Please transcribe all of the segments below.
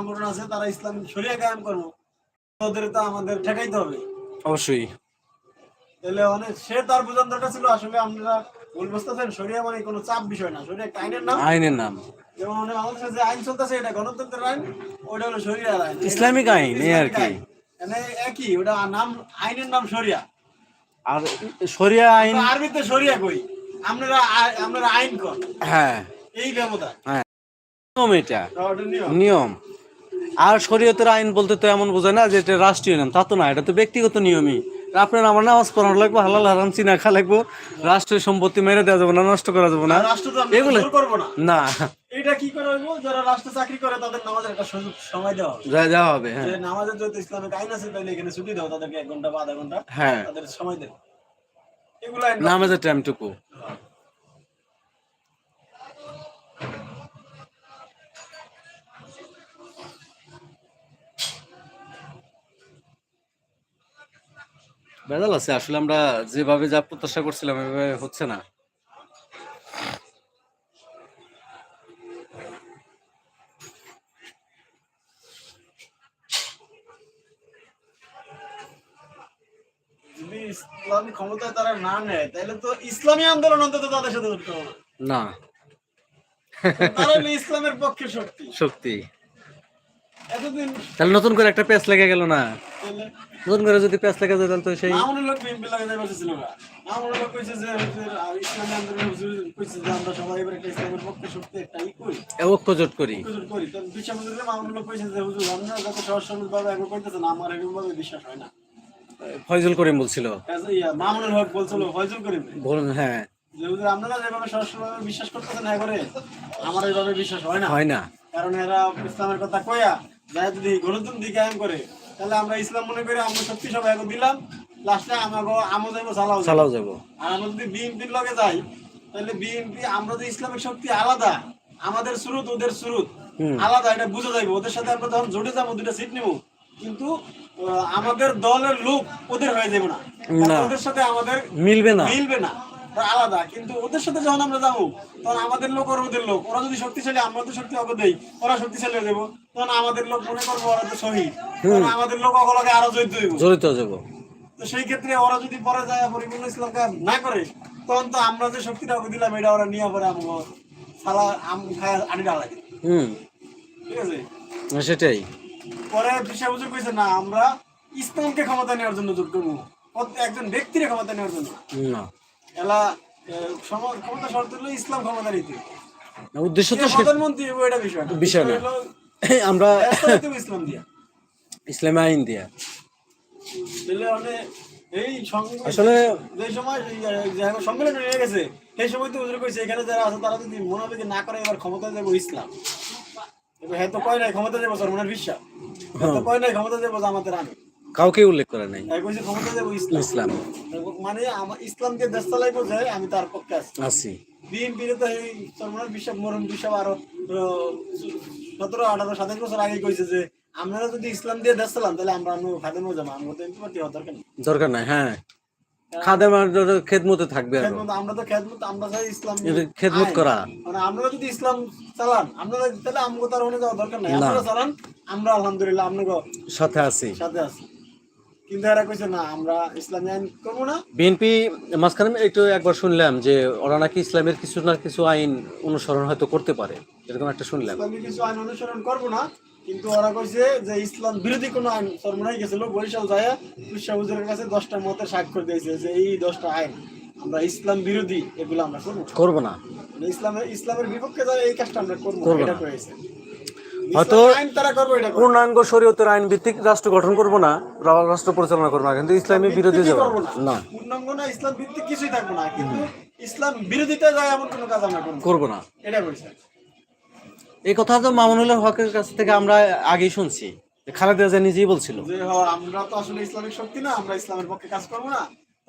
সংগঠন আছে তারা ইসলাম শরিয়া কায়েম করব। ওদের তো আমাদের ঠেকাইতে হবে। অবশ্যই। তাহলে অনেক সে তার ছিল আসলে আপনারা ভুল বুঝতেছেন শরিয়া মানে কোনো চাপ বিষয় না। শরিয়া একটা আইনের নাম। আইনের নাম। যেমন যে আইন চলতেছে এটা গণতন্ত্রের আইন ওটা হলো শরিয়ার আইন। ইসলামিক আইন, এই আর কি। মানে একই ওটা নাম আইনের নাম শরিয়া। আর শরিয়া আইন আরবিতে শরিয়া কই? আপনারা আ- আপনারা আইন কর। হ্যাঁ। এই ব্যবধান। নিয়ম এটা। নিয়ম। আর শরীয়তের আইন বলতে তো এমন বোঝায় না যে এটা রাষ্ট্রীয় নিয়ম তা তো না এটা তো ব্যক্তিগত নিয়মই। আপনার আমার নামাজ পড়ানো লাগবো হালাল হারাম চিনা খা লাগবো রাষ্ট্রীয় সম্পত্তি মেরে দেওয়া যাবে না নষ্ট করা যাবে না। এগুলো না। এটা কি করে হইবো? যারা রাষ্ট্রে চাকরি করে তাদের নামাজের একটা সুযোগ সময় দেওয়া হবে। যা হবে হ্যাঁ। নামাজের যেহেতু ইসলামিক আইন আছে তাহলে এখানে ছুটি দাও তাদেরকে এক ঘণ্টা বা আধা ঘণ্টা হ্যাঁ। তাদের সময় দেবে। এগুলো নামাজের টাইমটুকু বেজাল আছে আসলে আমরা যেভাবে যা প্রত্যাশা করছিলাম এভাবে হচ্ছে না। ইসলামী ক্ষমতায় তারা না নেয় তাহলে তো ইসলামী আন্দোলন অন্তত তাদের সাথে করতে হবে। না। তারা ইসলামের পক্ষে শক্তি। শক্তি। তাহলে নতুন করে একটা প্যাচ লেগে গেল না? নতুন করে যদি প্যাচ লেগে যায় তাহলে তো সেই হক বিএনপি লাগে যাই বসেছিল না মামুনুল হক কইছে যে ইসলামী আন্দোলন কইছে যে আমরা সবাই এবার একটা ইসলামের পক্ষে শক্তি একটা ই করি। ঐক্য জোট করি। তো হুজুরে মামুনুল হক কইছে যে হুজুর আমরা যত সহজ সরল ভাবে করতেছেন আমার এরকম ভাবে বিশ্বাস হয় না। ফয়জুল করিম বলছিল। মামুনুল হক বলছিল ফয়জুল করিম। বলুন হ্যাঁ। যে হুজুর আপনারা যেভাবে সহজ সরল বিশ্বাস করতেছেন হ্যাঁ করে আমার এইভাবে বিশ্বাস হয় না। হয় না। কারণ এরা ইসলামের কথা কয়া যায় যদি গণতন্ত্র কায়েম করে তাহলে আমরা ইসলাম মনে করে আমরা শক্তি সব দিলাম লাস্টে আমাকে আমো যাব চালাও চালাও যাব আর আমরা যদি বিএনপির লগে যাই তাহলে বিএনপি আমরা যে ইসলামিক শক্তি আলাদা আমাদের সুরুত ওদের সুরুত। আলাদা এটা বুঝে যাইবো। ওদের সাথে আমরা যখন জোটে যাব দুটা সিট নিবো। কিন্তু আমাদের দলের লোক ওদের হয়ে যাবে না। ওদের সাথে আমাদের মিলবে না। মিলবে না। আলাদা কিন্তু ওদের সাথে যখন আমরা যাব তখন আমাদের লোক আর ওদের লোক। ওরা যদি শক্তিশালী আমরা তো শক্তি অগ দেই ওরা শক্তিশালী হয়ে যাব। তখন আমাদের লোক মনে করব ওরা তো সহি আমাদের লোক অগলকে আরও জড়িত হইব জড়িত যাব। তো সেই ক্ষেত্রে ওরা যদি পরে যায় পরিপূর্ণ ইসলাম কায়েম না করে তখন তো আমরা যে শক্তিটা ওকে দিলাম এটা ওরা নিয়ে পরে আমাকে সালা আম খায় আনি ডালা হুম। ঠিক আছে? সেটাই। পরে বিশা বুঝে কইছে না আমরা ইসলামকে ক্ষমতা নেওয়ার জন্য করব। একজন ব্যক্তির ক্ষমতা নেওয়ার জন্য। না। এলা ক্ষমতা শর্ত হলো ইসলাম ক্ষমতা নিতে। উদ্দেশ্য তো প্রধানমন্ত্রী এটা বিষয় না। বিষয় না। আমরা ইসলাম দিয়া। ইসলামী আইন দিয়া। এই আসলে যে সময় সম্মেলন হয়ে গেছে সেই সময় তো হুজুর কইছে এখানে যারা আছে তারা যদি মনে না করে এবার ক্ষমতা যাব ইসলাম। এবার হ্যাঁ তো কয় নাই ক্ষমতা যাব সরমনের বিশ্বাস? হ্যাঁ তো কয় নাই ক্ষমতা যাব জামাতের আমি কাউকে উল্লেখ করে নাই। ইসলাম। ইসলাম। মানে আমার ইসলামকে দেশ চালাই বোঝে আমি তার পক্ষে আছি। আছি। বিএনপি তো এই বিশ্বাস মরণ বিশ্বাস আরও সতেরো আঠারো সাতাশ বছর আগে কইছে যে আমরা যদি ইসলাম দিয়ে দেশ চালাম তাহলে আমরা যাব। আমরা তো এমপি পার্টি হওয়ার দরকার নেই। দরকার নাই হ্যাঁ। খেদমতে থাকবে আমরা তো খেদমত আমরা চাই ইসলাম খেদমত করা। মানে আমরা যদি ইসলাম চালান আপনারা তাহলে আমগো তার দরকার নাই। চালান আমরা আলহামদুলিল্লাহ আপনাকে সাথে আছি। সাথে আছি। কিন্তু এরা কইছে না আমরা ইসলামী আইন করব না। বিএনপি মাঝখানে আমি একটু একবার শুনলাম যে ওরা নাকি ইসলামের কিছু না কিছু আইন অনুসরণ হয়তো করতে পারে। এরকম একটা শুনলাম। ইসলামী কিছু আইন অনুসরণ করব না কিন্তু ওরা কইছে যে ইসলাম বিরোধী কোনো আইন সরমনাই গেছিল বরিশাল যায় বিশ্বা হুজুরের কাছে দশটা মতে স্বাক্ষর দিয়েছে যে এই দশটা আইন আমরা ইসলাম বিরোধী এগুলো আমরা করব না। করব না। মানে ইসলামের ইসলামের বিপক্ষে যায় এই কাজটা আমরা করব করব এটা করেছে। হয়তো ইসলামের আইন তারা করব এটা করব। না। পূর্ণাঙ্গ শরীয়তের আইন ভিত্তিক রাষ্ট্র গঠন করব না রাষ্ট্র পরিচালনা করব না কিন্তু ইসলামী বিরোধী যাব না। পূর্ণাঙ্গ না ইসলাম ভিত্তিক কিছুই থাকব না কিন্তু ইসলাম বিরোধিতা যায় এমন কোনো কাজ আমরা করব না। এটা বলছে এই কথা তো মামুনুল্লাহ হকের কাছ থেকে আমরা আগেই শুনছি খালেদা জিয়া নিজেই বলছিল। আমরা তো আসলে ইসলামিক শক্তি না আমরা ইসলামের পক্ষে কাজ করব না।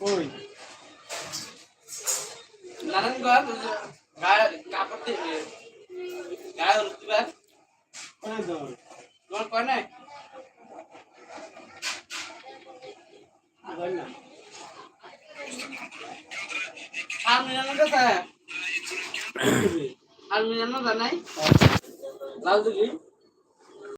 ওই নারায়ণ গড় গায়ে কাপড় দিয়ে গায়ে হলুদ দিবা কোথায় তো তোমার কয় নাই? জানি না? আর মিলানো কথা আর মিলানো জানাই লাল দিঘি।